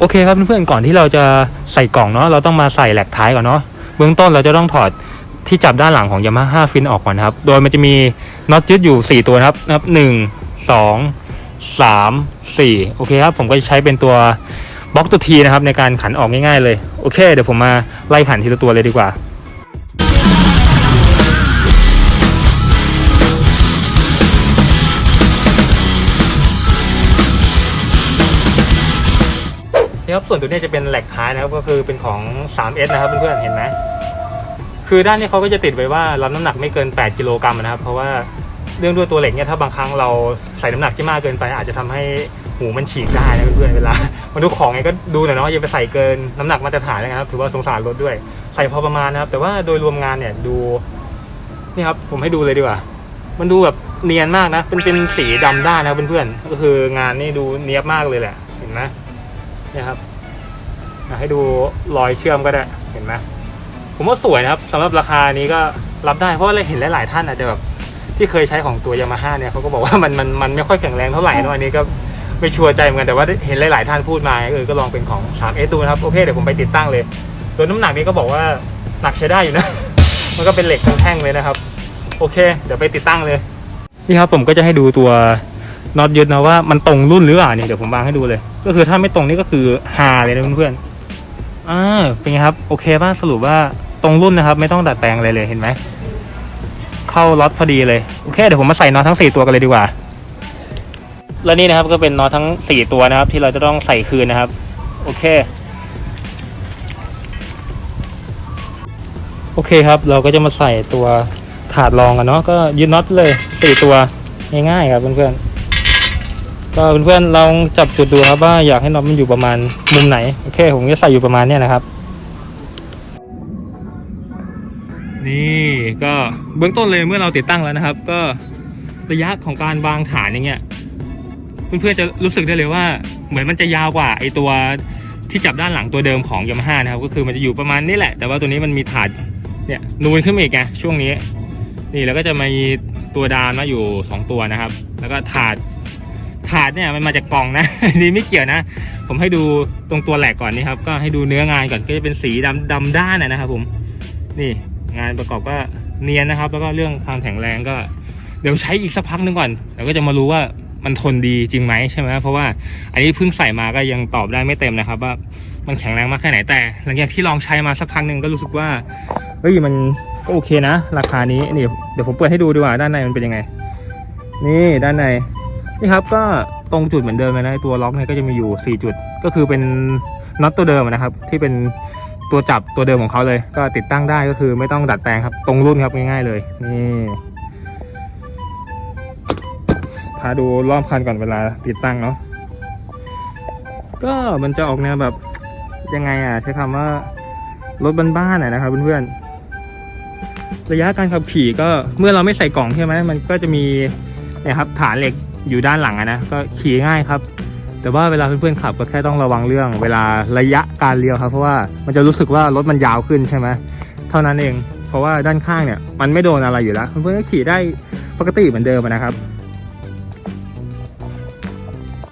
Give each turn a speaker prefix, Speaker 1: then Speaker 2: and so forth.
Speaker 1: โอเคครับเพื่อนๆก่อนที่เราจะใส่กล่องเนาะเราต้องมาใส่แหลกท้ายก่อนเนาะเบื้องต้นเราจะต้องถอดที่จับด้านหลังของยามาฮ่าฟินออกก่อนครับ โดยมันจะมีน็อตยึดอยู่ 4 ตัวครับนะครับหนึ่งสองสามสี่โอเคครับ ผมก็จะใช้เป็นตัวบล็อกตัวทีนะครับ ในการขันออกง่ายๆเลย โอเค เดี๋ยวผมมาไล่ขันทีละตัวเลยดีกว่า นี่ครับส่วนตัวนี้จะเป็นแหลกท้ายนะครับก็คือเป็นของ 3S นะครับเพื่อนๆเห็นไหมคือด้านนี้เขาก็จะติดไว้ว่ารับน้ำหนักไม่เกิน 8 กิโลกรัมนะครับ เพราะว่าเรื่องด้วยตัวเหล็กเนี่ยถ้าบางครั้งเราใส่น้ำหนักที่มากเกินไป อาจจะทำให้หูมันฉีกได้นะเพื่อนๆเวลามาดูของไงก็ดูหน่อยเนาะอย่าไปใส่เกินน้ำหนักมาตรฐานนะครับ ถือว่าสงสารรถด้วย ใส่พอประมาณนะครับ แต่ว่าโดยรวมงานเนี่ยดูนี่ครับผมให้ดูเลยดีกว่า มันดูแบบเนียนมากนะเป็นเป็นสีดำด้านนะเพื่อนๆก็คืองานนี่ดูเนียบมากเลยแหละเห็นไหม เนี่ยครับอะให้ดูรอยเชื่อมก็ได้เห็นไหมผมว่าสวยนะครับสำหรับราคานี้ก็รับได้เพราะว่าเราเห็นหลายๆท่านอาจจะแบบที่เคยใช้ของตัวยามาฮ่าเนี่ยเขาก็บอกว่ามันมันมันไม่ค่อยแข็งแรงเท่าไหร่เนอะอันนี้ก็ไม่ชัวร์ใจเหมือนกันแต่ว่าเห็นหลาย ๆ ท่านพูดมาเออก็ลองเป็นของ 3S ดูนะครับโอเคเดี๋ยวผมไปติดตั้งเลยตัวน้ำหนักนี้ก็บอกว่าหนักใช้ได้อยู่นะ มันก็เป็นเหล็กทั้งแท่งเลยนะครับ โอเค เดี๋ยวไปติดตั้งเลย นี่ครับผมก็จะให้ดูตัว น็อตยึดนะว่ามันตรงรุ่นหรือเปล่าเนี่ยเดี๋ยวผมวางให้ดูเลย ก็คือถ้าไม่ตรงนี่ก็คือฮาเลยนะเพื่อนๆอ่าเป็นไงครับโอเคป่ะสรุปว่าตรงรุ่นนะครับ ไม่ต้องดัดแปลงอะไรเลยเห็นไหมเข้าล็อตพอดีเลยโอเคเดี๋ยวผมมาใส่น็อตทั้งสี่ตัวกันเลยดีกว่า แล้วนี่นะครับก็เป็นน็อตทั้งสี่ตัวนะครับ ที่เราจะต้องใส่คืนนะครับ โอเคโอเคครับ เราก็จะมาใส่ตัวถาดรองกันเนาะก็ยึดน็อตเลยสี่ตัวง่ายๆครับเพื่อนๆ ก็เพื่อนๆลองจับจุดดูครับว่าอยากให้น็อตมันอยู่ประมาณมุมไหนโอเคผมจะใส่อยู่ประมาณเนี้ยนะครับ นี่ก็เบื้องต้นเลยเมื่อเราติดตั้งแล้วนะครับ ก็ระยะของการวางฐานอย่างเงี้ยเพื่อนๆจะรู้สึกได้เลยว่า เหมือนมันจะยาวกว่าไอตัวที่จับด้านหลังตัวเดิมของยามาฮ่านะครับ ก็คือมันจะอยู่ประมาณนี้แหละ แต่ว่าตัวนี้มันมีถาดเนี่ยนูนขึ้นมาอีกไงช่วงนี้ นี่แล้วก็จะมีตัวดามนะอยู่สองตัวนะครับ แล้วก็ถาด ถาดเนี่ยมันมาจากกล่องนะ นี่ไม่เกี่ยวนะ ผมให้ดูตรงตัวแหลกก่อนนี่ครับ ก็ให้ดูเนื้องานก่อนก็จะเป็นสีดำดำด้านนะครับ ผม นี่งานประกอบก็เนียนนะครับ แล้วก็เรื่องความแข็งแรงก็ เดี๋ยวใช้อีกสักพักหนึงก่อนแล้วก็จะมารู้ว่ามันทนดีจริงไหมใช่ไหมเพราะว่าอันนี้เพิ่งใส่มาก็ยังตอบได้ไม่เต็มนะครับ ว่ามันแข็งแรงมากแค่ไหนแต่ หลังจากที่ลองใช้มาสักพักหนึ่งก็รู้สึกว่าเฮ้ยมันก็โอเคนะ ราคานี้นี่เดี๋ยวผมเปิดให้ดูดีกว่าด้านในมันเป็นยังไง นี่ด้านใน นี่ครับก็ตรงจุดเหมือนเดิมเลยนะตัวล็อกเนี่ยก็จะมีอยู่ 4 จุด ก็คือเป็นน็อตตัวเดิมนะครับ ที่เป็นตัวจับตัวเดิมของเขาเลย ก็ติดตั้งได้ก็คือไม่ต้องดัดแปลงครับ ตรงรุ่นครับง่ายๆเลยนี่พาดูรอบคันก่อนเวลาติดตั้งเนาะก็มันจะออกแนวแบบยังไงอะ ใช้คำว่ารถบ้านๆหน่อยนะครับเพื่อนๆระยะการขับขี่ก็เมื่อเราไม่ใส่กล่องใช่ไหมมันก็จะมีนี่ยครับฐานเหล็ก อยู่ด้านหลังนะก็ขี่ง่ายครับ แต่ว่าเวลาเพื่อนๆขับก็แค่ต้องระวังเรื่อง เวลาระยะการเลี้ยวครับ เพราะว่ามันจะรู้สึกว่ารถมันยาวขึ้นใช่ไหมเท่านั้นเอง เพราะว่าด้านข้างเนี่ยมันไม่โดนอะไรอยู่แล้วเพื่อนๆก็ขี่ได้ปกติเหมือนเดิมนะครับ